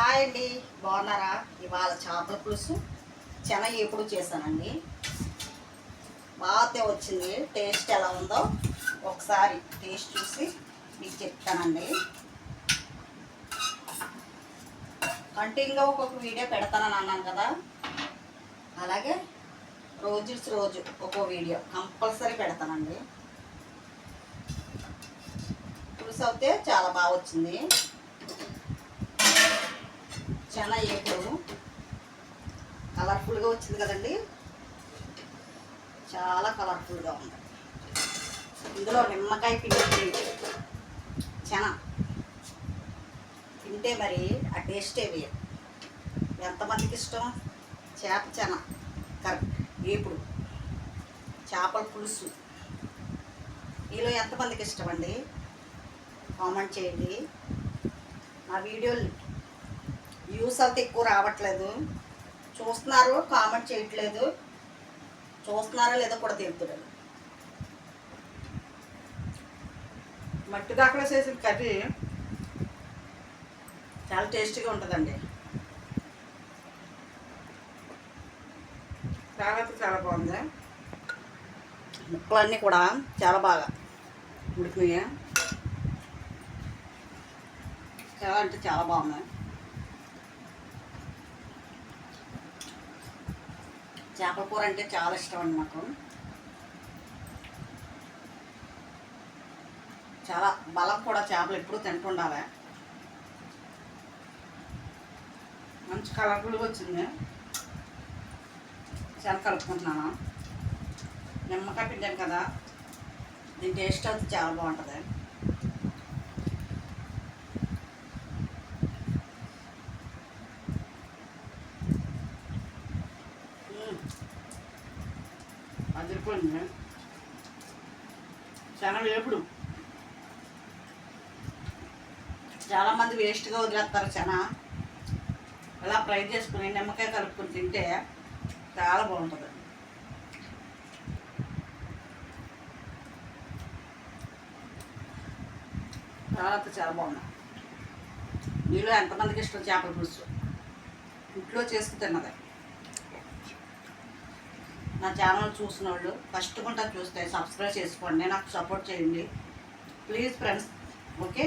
Hi అండి. బాగున్నారా? ఇవాళ చేపల పులుసు. చెన ఎప్పుడు చేశానండి. బాగా వచ్చింది. టేస్ట్ ఎలా ఉందో ఒకసారి టేస్ట్ చూసి మీకు చెప్తానండి. కంటిన్యూగా ఒక్కొక్క వీడియో పెడతానని అన్నాను కదా. అలాగే రోజు రోజు ఒక్కో వీడియో కంపల్సరీ పెడతానండి. పులుసు అయితే చాలా బాగా వచ్చింది. చాలా ఏపుడు కలర్ఫుల్గా వచ్చింది కదండి. చాలా కలర్ఫుల్గా ఉంది. ఇందులో నిమ్మకాయ పిండి చెన. తింటే మరి ఆ టేస్టే వేయాలి ఎంతమందికి ఇష్టం చేప చెన. కరెక్ట్ చేపల పులుసు. మీలో ఎంతమందికి ఇష్టం అండి కామెంట్ చేయండి. నా వీడియోలు వ్యూస్ అయితే ఎక్కువ రావట్లేదు. చూస్తున్నారు కామెంట్ చేయట్లేదు. చూస్తున్నారో లేదో కూడా తెలుపుతారు మట్టి దాకా చేసిన కర్రీ చాలా టేస్టీగా ఉంటుందండి. చాలా చాలా బాగుంది. ముక్కలన్నీ కూడా చాలా బాగా ఉడికినాయి. చాలా అంటే చాలా బాగున్నాయి. చేపల కూర అంటే చాలా ఇష్టం అండి మాకు. చాలా బలం కూడా చేపలు ఎప్పుడూ తింటుండాలి. మంచి కలర్ఫుల్గా వచ్చింది. చాలా కలుపుకుంటున్నాను. నిమ్మకాయ పిండాను కదా దీని టేస్ట్ అయితే చాలా బాగుంటుంది. అదిరిపోయింది చాలా వేపుడు. చాలామంది వేస్ట్గా వదిలేస్తారు చాలా ఇలా ఫ్రై చేసుకుని నిమ్మకాయ కలుపుకుని తింటే చాలా బాగుంటుంది. చాలా చాలా బాగుంది. మీలో ఎంతమందికి ఇష్టం చేపల పులుసు? ఇంట్లో చేసుకు తిన్నదే? నా ఛానల్ చూసిన వాళ్ళు ఫస్ట్ గుంట చూస్తే సబ్స్క్రైబ్ చేసుకోండి నాకు సపోర్ట్ చేయండి. Please friends okay